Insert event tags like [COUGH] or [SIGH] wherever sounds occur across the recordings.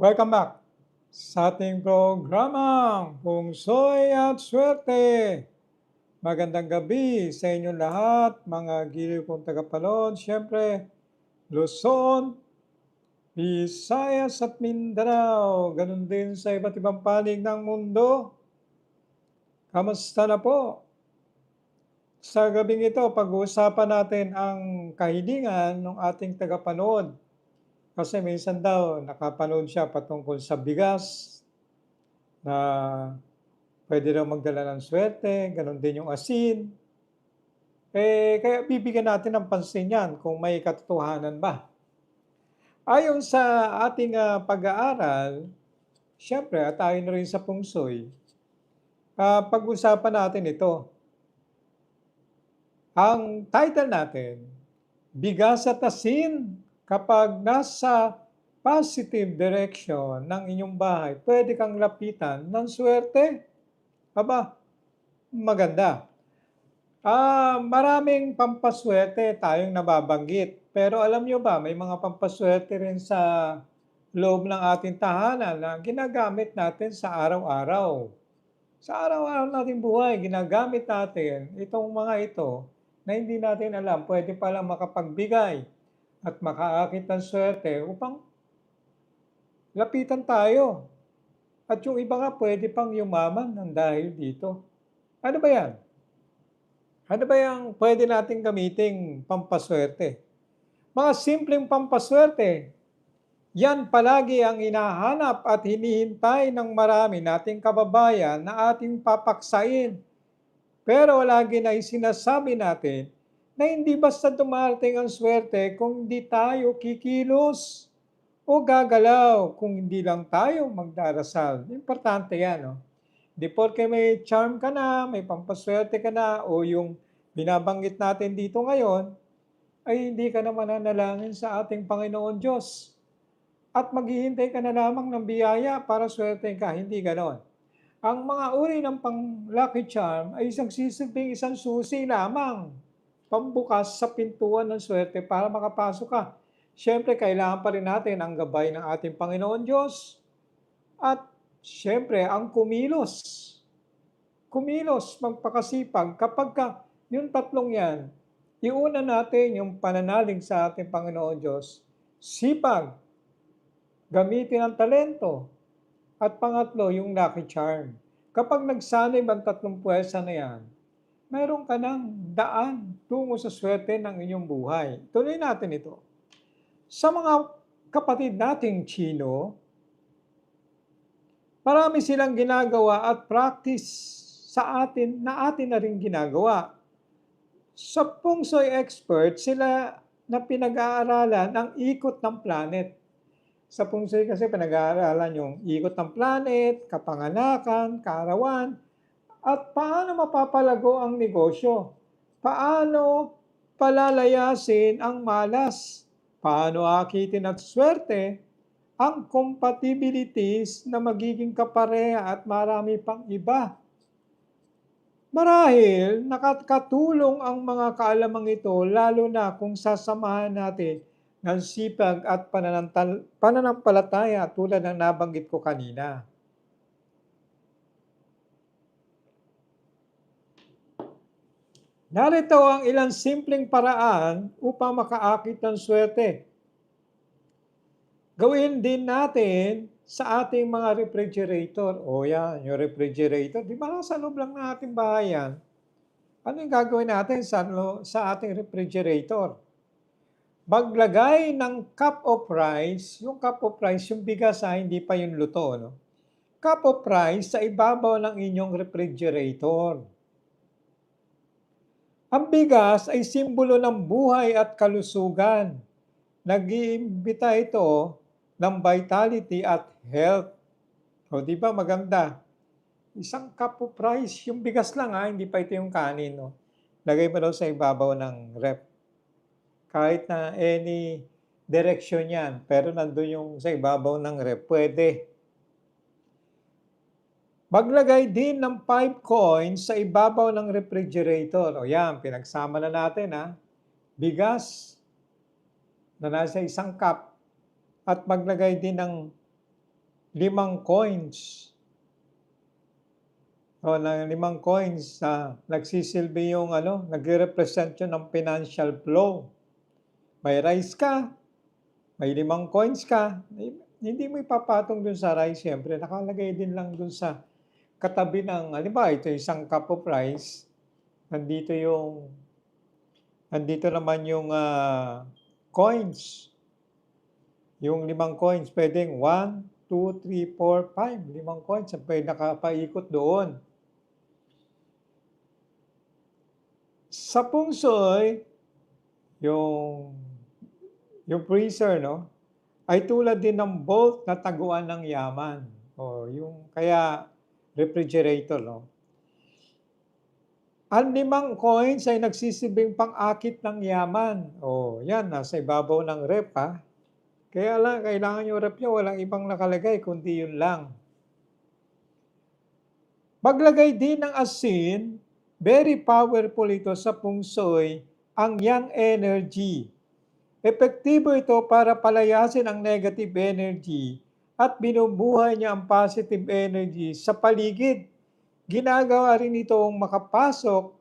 Welcome back sa ating programang Pungsoy at Swerte. Magandang gabi sa inyong lahat, mga giliw kong tagapanood. Siyempre, Luzon, Visayas at Mindanao. Ganun din sa iba't ibang panig ng mundo. Kamusta na po? Sa gabing ito, pag-uusapan natin ang kahilingan ng ating tagapanood. Kasi minsan daw, nakapanood siya patungkol sa bigas na pwede daw magdala ng swerte, ganun din yung asin. Eh, kaya bibigyan natin ng pansin yan kung may katotohanan ba. Ayon sa ating ah, pag-aaral, syempre, at ayon rin sa pungsoy, ah, pag-usapan natin ito. Ang title natin, Bigas at Asin, kapag nasa positive direction ng inyong bahay, pwede kang lapitan ng swerte. Aba, maganda. Ah, maraming pampaswerte tayong nababanggit. Pero alam nyo ba, may mga pampaswerte rin sa loob ng ating tahanan na ginagamit natin sa araw-araw. Sa araw-araw nating buhay, ginagamit natin itong mga ito na hindi natin alam, pwede palang makapagbigay at makaakit ng swerte upang lapitan tayo. At yung iba nga pwede pang yumaman ng dahil dito. Ano ba yan? Ano ba yung pwede nating gamiting pampaswerte? Mga simpleng pampaswerte, yan palagi ang inahanap at hinihintay ng marami nating kababayan na ating papaksain. Pero lagi na sinasabi natin na hindi basta dumarating ang swerte kung hindi tayo kikilos o gagalaw kung hindi lang tayo magdarasal. Importante yan, no? Di porke may charm ka na, may pampaswerte ka na, o yung binabanggit natin dito ngayon, ay hindi ka na mananalangin sa ating Panginoon Diyos. At maghihintay ka na lamang ng biyaya para swerte ka. Hindi ganon. Ang mga uri ng pang-lucky charm ay isang sisilbing isang susi lamang pambukas sa pintuan ng swerte para makapasok ka. Siyempre, kailangan pa rin natin ang gabay ng ating Panginoon Diyos. At siyempre, ang kumilos. Kumilos, magpakasipag. Kapag ka, yung tatlong yan, iuna natin yung pananalig sa ating Panginoon Diyos. Sipag, gamitin ang talento, at pangatlo, yung lucky charm. Kapag nagsanay ang tatlong puwersa na yan, meron ka ng daan tungo sa swerte ng inyong buhay. Tuloy natin ito. Sa mga kapatid nating Chino, marami silang ginagawa at practice sa atin na atin na rin ginagawa. Sa Pungsoy expert, sila na pinag-aaralan ang ikot ng planet. Sa Pungsoy kasi pinag-aaralan yung ikot ng planet, kapanganakan, kaarawan, at paano mapapalago ang negosyo? Paano palalayasin ang malas? Paano akitin at swerte ang compatibilities na magiging kapareha at marami pang iba? Marahil nakatulong ang mga kaalamang ito lalo na kung sasamahan natin ng sipag at pananampalataya tulad ng nabanggit ko kanina. Narito ang ilang simpleng paraan upang makaakit ng swerte. Gawin din natin sa ating mga refrigerator. O yan, yung refrigerator. Di ba nasa loob lang ng ating bahay yan? Ano yung gagawin natin sa, sa ating refrigerator? Maglagay ng cup of rice. Yung cup of rice, yung bigas ha, hindi pa yung luto. No? Cup of rice sa ibabaw ng inyong refrigerator. Ang bigas ay simbolo ng buhay at kalusugan. Nag-iimbita ito ng vitality at health. O di ba maganda? Isang cup of rice, yung bigas lang ha, hindi pa ito yung kanin. No? Lagay mo daw sa ibabaw ng rep. Kahit na any direction yan, pero nandun yung sa ibabaw ng rep, pwede. Maglagay din ng 5 coins sa ibabaw ng refrigerator. O yan, pinagsama na natin ha. Bigas na nasa isang cup. At maglagay din ng limang coins. O ng limang coins na nagsisilbi yung ano, nagre-represent yun ng financial flow. May rice ka, may limang coins ka, hindi mo ipapatong dun sa rice, siyempre. Nakalagay din lang dun sa katabi ng, halimbawa, ito isang cup of rice, nandito yung, nandito naman yung ah, coins. Yung limang coins, pwedeng 1, 2, 3, 4, 5. Limang coins, ang pwede nakapaikot doon. Sa pungsoy, yung, yung freezer, no? ay tulad din ng bolt na taguan ng yaman. O yung kaya refrigerator, no? Ang limang coins ay nagsisibing pang-akit ng yaman. O yan, nasa ibabaw ng rep, ha? Kaya lang, kailangan yung rep nyo, walang ibang nakalagay, kundi yun lang. Maglagay din ng asin, very powerful ito sa pungsoy, ang yang energy. Epektibo ito para palayasin ang negative energy at binubuhay niya ang positive energy sa paligid. Ginagawa rin itong makapasok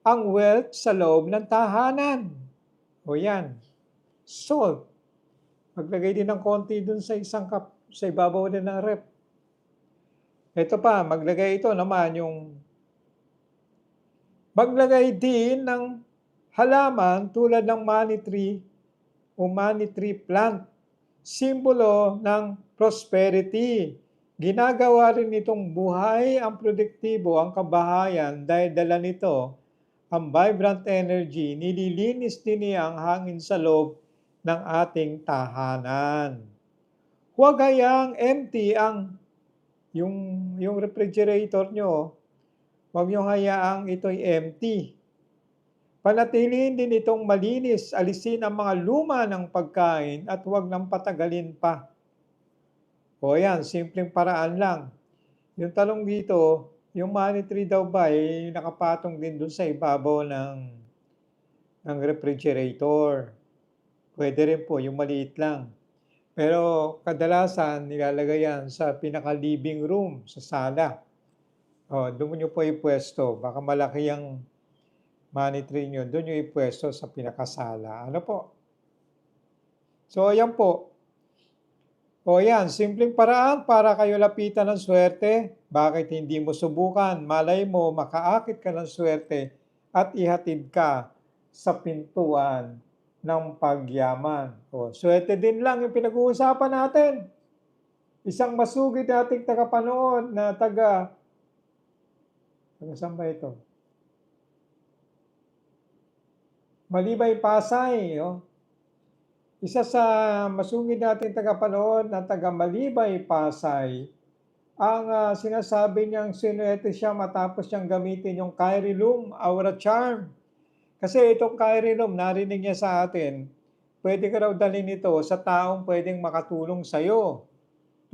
ang wealth sa loob ng tahanan. O yan, salt. Maglagay din ng konti dun sa isang cup, sa ibabaw din ng rep. Ito pa, maglagay ito naman yung maglagay din ng halaman tulad ng money tree o money tree plant, simbolo ng prosperity. Ginagawa rin itong buhay ang produktibo, ang kabahayan dahil dala nito ang vibrant energy, nililinis din niya ang hangin sa loob ng ating tahanan. Huwag hayang empty ang yung, yung refrigerator nyo. Huwag nyo hayaang ito'y empty. Panatilihin din itong malinis, alisin ang mga luma ng pagkain at huwag nang patagalin pa. O yan, simpleng paraan lang. Yung talong dito, yung money tree daw ba, eh, nakapatong din dun sa ibabaw ng, ng refrigerator. Pwede rin po, yung maliit lang. Pero kadalasan, nilalagay yan sa pinaka-living room, sa sala. O, doon nyo po ipwesto. Baka malaki ang money tree nyo, doon yung ipwesto sa pinakasala. Ano po? So, ayan po. O yan, simpleng paraan para kayo lapitan ng swerte. Bakit hindi mo subukan? Malay mo, makaakit ka ng swerte at ihatid ka sa pintuan ng pagyaman. O, swerte din lang yung pinag-uusapan natin. Isang masugid nating tagapanood na taga, taga saan ba ito? Malibay Pasay, oh. Isa sa masungid nating tagapanood na taga Malibay Pasay, ang uh, sinasabi niyang sinuete siya matapos niyang gamitin yung Kairilum Aura Charm. Kasi itong Kairilum, narinig niya sa atin, pwede ka raw dalhin ito sa taong pwedeng makatulong sa'yo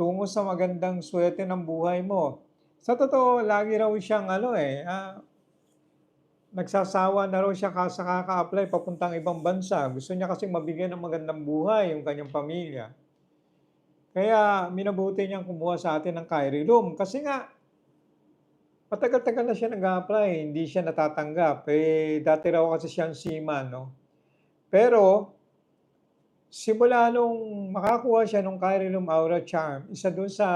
tungo sa magandang swerte ng buhay mo. Sa totoo, lagi raw siyang ano eh, uh, nagsasawa na raw siya sa kaka-apply papuntang ibang bansa. Gusto niya kasi mabigyan ng magandang buhay yung kanyang pamilya. Kaya minabuti niyang kumuha sa atin ng Kairilum. Kasi nga, matagal-tagal na siya nag-apply, hindi siya natatanggap. Eh, dati raw kasi siyang seaman, no? Pero, simula nung makakuha siya ng Kairilum Aura Charm, isa doon sa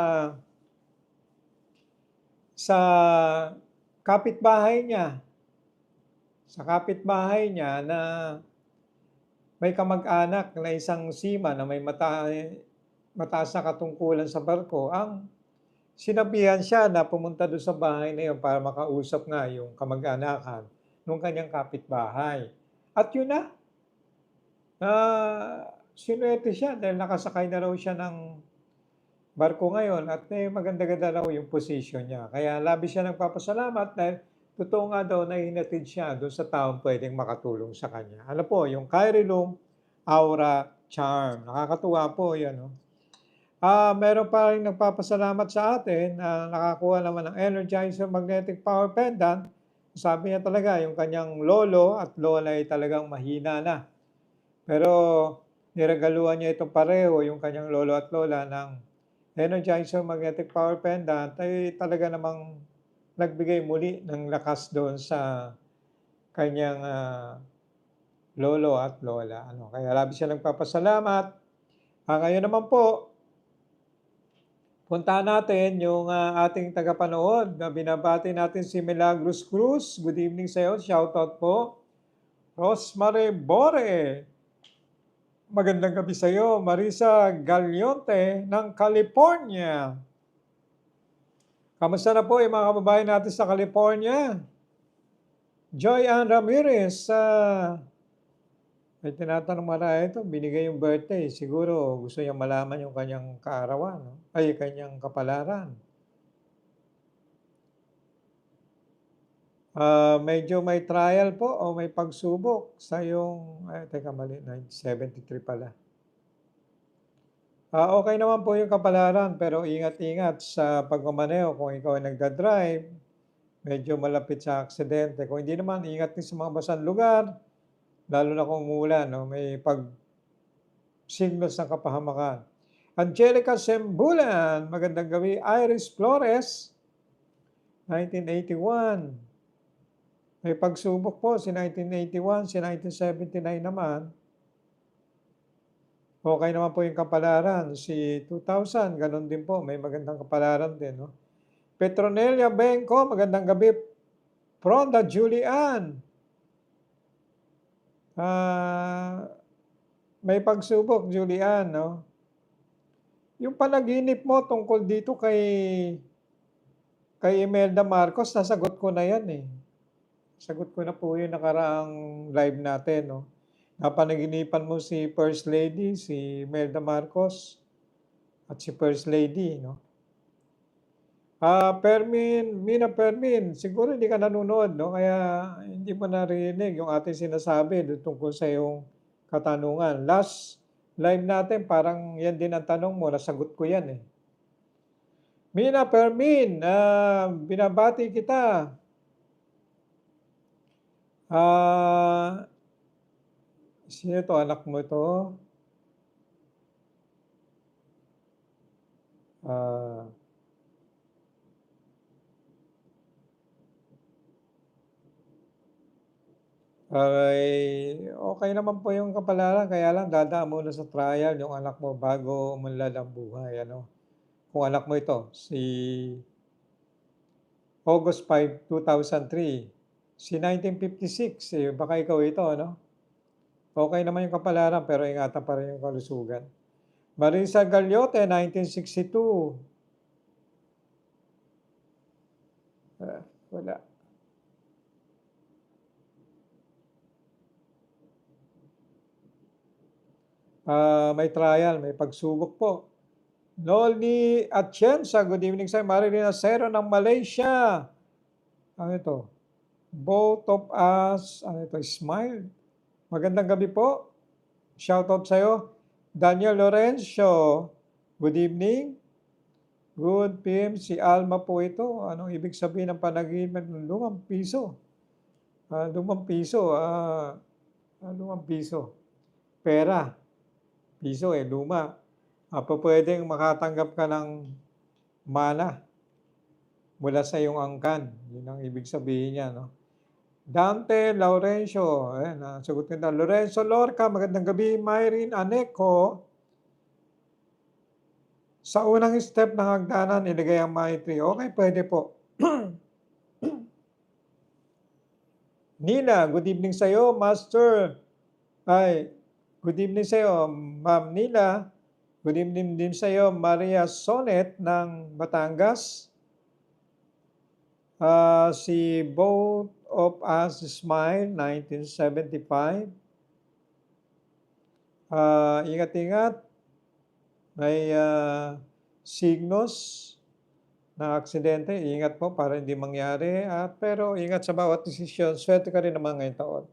sa kapitbahay niya, sa kapitbahay niya na may kamag-anak na isang sima na may mata, mataas na katungkulan sa barko, ang sinabihan siya na pumunta doon sa bahay na yun para makausap nga yung kamag-anakan ng kanyang kapitbahay. At yun na, uh, sinuwerte siya dahil nakasakay na raw siya ng barko ngayon at eh, maganda-ganda raw yung position niya. Kaya labi siya nagpapasalamat dahil totoo nga daw na hinatid siya doon sa taong pwedeng makatulong sa kanya. Ano po, yung Kairilum Aura Charm. Nakakatuwa po yan. No? Ah, meron pa rin nagpapasalamat sa atin na nakakuha naman ng Energizer Magnetic Power Pendant. Sabi niya talaga, yung kanyang lolo at lola ay talagang mahina na. Pero niregaluhan niya itong pareho, yung kanyang lolo at lola ng Energizer Magnetic Power Pendant ay talaga namang nagbigay muli ng lakas doon sa kanyang uh, lolo at lola. Ano, kaya labis siya nagpapasalamat. Ah, ngayon naman po, punta natin yung uh, ating tagapanood na binabati natin si Milagros Cruz. Good evening sa iyo. Shoutout po. Rosemary Bore. Magandang gabi sa iyo. Marisa Galyonte ng California. Kamusta na po yung mga kababayan natin sa California? Joy Ann Ramirez, uh, may tinatanong marami ito, binigay yung birthday. Siguro gusto niya malaman yung kanyang kaarawan, no? ay kanyang kapalaran. Uh, medyo may trial po o may pagsubok sa yung, ay teka mali, 1973 pala. Uh, okay naman po yung kapalaran pero ingat-ingat sa pagmamaneho kung ikaw ay nagda-drive, medyo malapit sa aksidente. Kung hindi naman, ingat din sa mga basang lugar, lalo na kung umulan, no? may pag signals ng kapahamakan. Angelica Sembulan, magandang gabi. Iris Flores, 1981. May pagsubok po si 1981, si 1979 naman. Okay naman po yung kapalaran. Si 2000, ganun din po. May magandang kapalaran din. No? Petronelia Benko, magandang gabi. Pronda Julian. Uh, may pagsubok, Julian. No? Yung panaginip mo tungkol dito kay kay Imelda Marcos, nasagot ko na yan eh. Sagot ko na po yung nakaraang live natin. No? Napanaginipan mo si First Lady, si Melda Marcos, at si First Lady, no? Ah, uh, Permin, Mina Permin, siguro hindi ka nanonood, no? Kaya hindi mo narinig yung ating sinasabi tungkol sa yung katanungan. Last live natin, parang yan din ang tanong mo, nasagot ko yan eh. Mina Permin, uh, binabati kita. Ah, uh, Sino to? Anak mo to? Ah. Ay, okay naman po yung kapalaran, kaya lang dadaan muna sa trial yung anak mo bago umunlad ang buhay, ano. Kung anak mo ito, si August 5, 2003, si 1956, eh, baka ikaw ito, ano? Okay naman yung kapalaran pero ingatan pa rin yung kalusugan. Marisa Galiote, 1962. Uh, wala. Uh, may trial, may pagsubok po. Nolni Atienza, good evening sa Marilyn Acero ng Malaysia. Ano ito? Both of us, ano ito, smile. Magandang gabi po. Shoutout sa iyo. Daniel Lorenzo. Good evening. Good PM. Si Alma po ito. Anong ibig sabihin ng panaginip ng lumang piso? Uh, lumang piso. Uh, uh, lumang piso. Pera. Piso eh, luma. Uh, pa pwedeng makatanggap ka ng mana mula sa iyong angkan. Yun ang ibig sabihin niya, no? Dante Laurencio, ayan, uh, sagot nila. Lorenzo Lorca, magandang gabi. Myrene Aneco, sa unang step ng hagdanan, ilagay ang Maitri. Okay, pwede po. [CLEARS THROAT] Nina, good evening sa iyo, Master. Ay, good evening sa iyo, Ma'am Nila. Good evening din sa iyo, Maria Sonet ng Batangas. Uh, si Bo of Us Smile, 1975. Uh, ingat-ingat. May uh, signos na aksidente. Ingat po para hindi mangyari. Uh, pero ingat sa bawat desisyon. Swerte ka rin naman ngayong taon.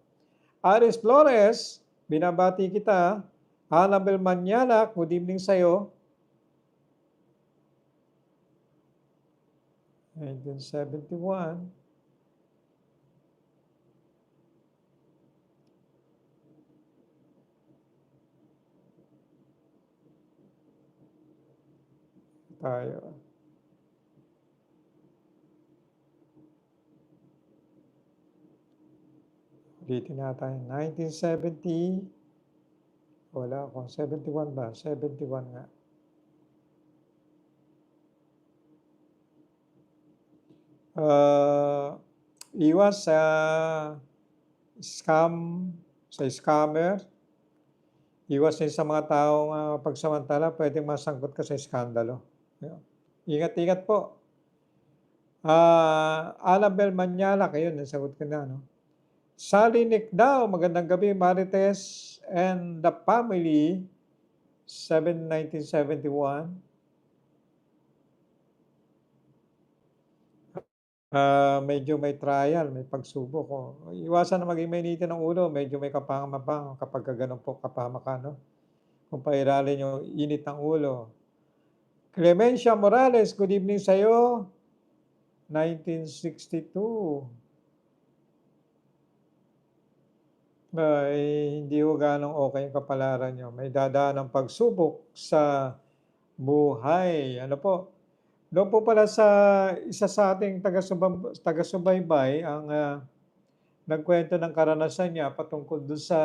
Aris Flores, binabati kita. Annabel Manyanak, good evening sa'yo. 1971. tayo. Ulitin natin. 1970. Wala akong 71 ba? 71 nga. Ah, iwas sa scam, sa scammer. Iwas din sa mga taong uh, pagsamantala, pwedeng masangkot ka sa iskandalo. Ingat-ingat po. Ah, Annabel Manyala, kayo, nasagot ko na, no? Sally Nick daw, magandang gabi, Marites and the family, 7, 1971. Ah, medyo may trial, may pagsubok, oh. Iwasan na maging mainitin ang ulo, medyo may kapangamapangan kapagka gano'n po kapahamakan, no? Kung pairalin yung init ng ulo. Clemencia Morales, good evening sa'yo. 1962. Ay, hindi ho ganong okay yung kapalaran niyo. May dadaan ng pagsubok sa buhay. Ano po? Doon po pala sa isa sa ating taga-subaybay ang ah, nagkwento ng karanasan niya patungkol doon sa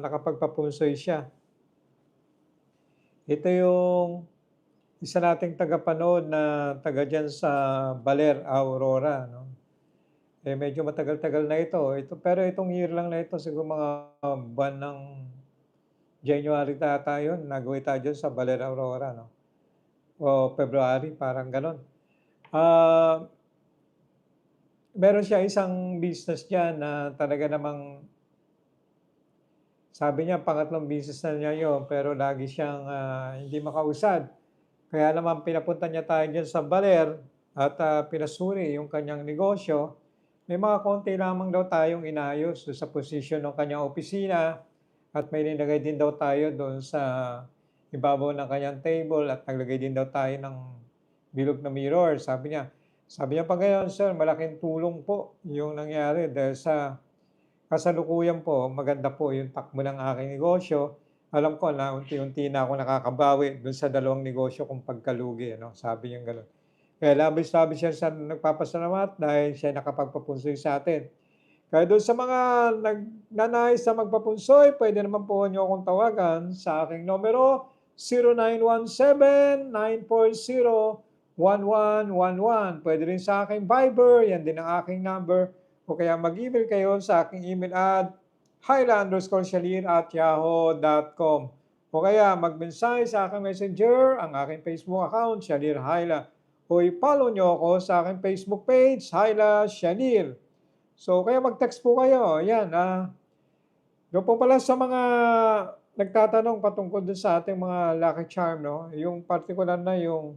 nakapagpapunsoy siya. Ito yung isa nating tagapanood na taga dyan sa Baler, Aurora. No? Eh, medyo matagal-tagal na ito. ito. Pero itong year lang na ito, siguro mga buwan ng January tata yun, nagawin tayo sa Baler, Aurora. No? O February, parang ganon. Ah, meron siya isang business dyan na talaga namang sabi niya pangatlong business na niya yun, pero lagi siyang ah, hindi makausad. Kaya naman pinapunta niya tayo dyan sa Baler at ah, pinasuri yung kanyang negosyo. May mga konti lamang daw tayong inayos sa posisyon ng kanyang opisina at may nilagay din daw tayo doon sa ibabaw ng kanyang table at naglagay din daw tayo ng bilog na mirror. Sabi niya, sabi niya pa ngayon, sir, malaking tulong po yung nangyari dahil sa kasalukuyan po, maganda po yung takbo ng aking negosyo. Alam ko na unti-unti na ako nakakabawi doon sa dalawang negosyo kung pagkalugi. Ano? Sabi niya gano'n. Kaya labis-labis siya sa nagpapasalamat dahil siya nakapagpapunsoy sa atin. Kaya doon sa mga nagnanais na magpapunsoy, pwede naman po niyo akong tawagan sa aking numero 0917-940-1111. Pwede rin sa aking Viber, yan din ang aking number. O kaya mag-email kayo sa aking email at hyla at yahoo.com. O kaya mag-mensahe sa aking messenger, ang aking Facebook account, Shalir Hyla. O i-follow nyo ako sa aking Facebook page, Hyla Shalir. So, kaya mag-text po kayo. Yan, ah. Doon po pala sa mga nagtatanong patungkol dun sa ating mga lucky charm, no? Yung particular na yung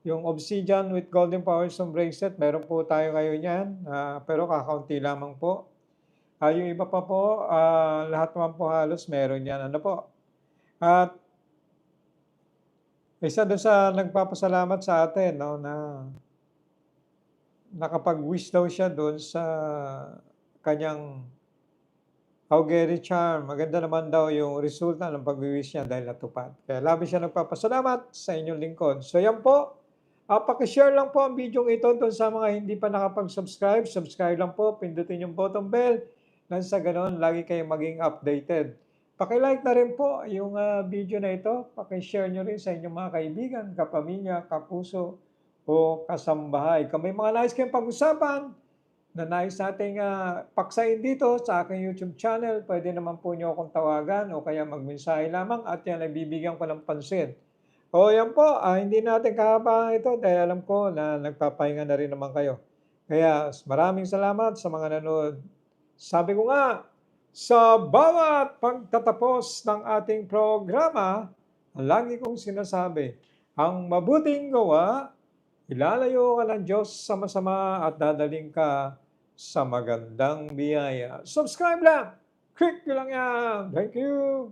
yung obsidian with golden power stone bracelet, meron po tayo ngayon yan, uh, pero kakaunti lamang po. Uh, yung iba pa po, uh, lahat naman po halos meron yan. Ano po? At isa doon sa nagpapasalamat sa atin, no, na nakapag-wish daw siya doon sa kanyang Augeri Charm. Maganda naman daw yung resulta ng pag-wish niya dahil natupad. Kaya labis siya nagpapasalamat sa inyong lingkod. So yan po. Uh, pakishare lang po ang video ito doon sa mga hindi pa nakapag-subscribe. Subscribe lang po. Pindutin yung button bell. Nang sa ganon, lagi kayong maging updated. Pakilike na rin po yung uh, video na ito. Pakishare nyo rin sa inyong mga kaibigan, kapamilya, kapuso, o kasambahay. Kung may mga nais kayong pag-usapan na nais nating uh, paksain dito sa aking YouTube channel, pwede naman po nyo akong tawagan o kaya magmensahe lamang at yan ay bibigyan ko ng pansin. O yan po, ah, hindi natin kahabaan ito dahil alam ko na nagpapahinga na rin naman kayo. Kaya maraming salamat sa mga nanood. Sabi ko nga, sa bawat pagtatapos ng ating programa, lagi kong sinasabi, ang mabuting gawa, ilalayo ka ng Diyos sa masama at dadaling ka sa magandang biyaya. Subscribe lang! Click nyo lang yan! Thank you!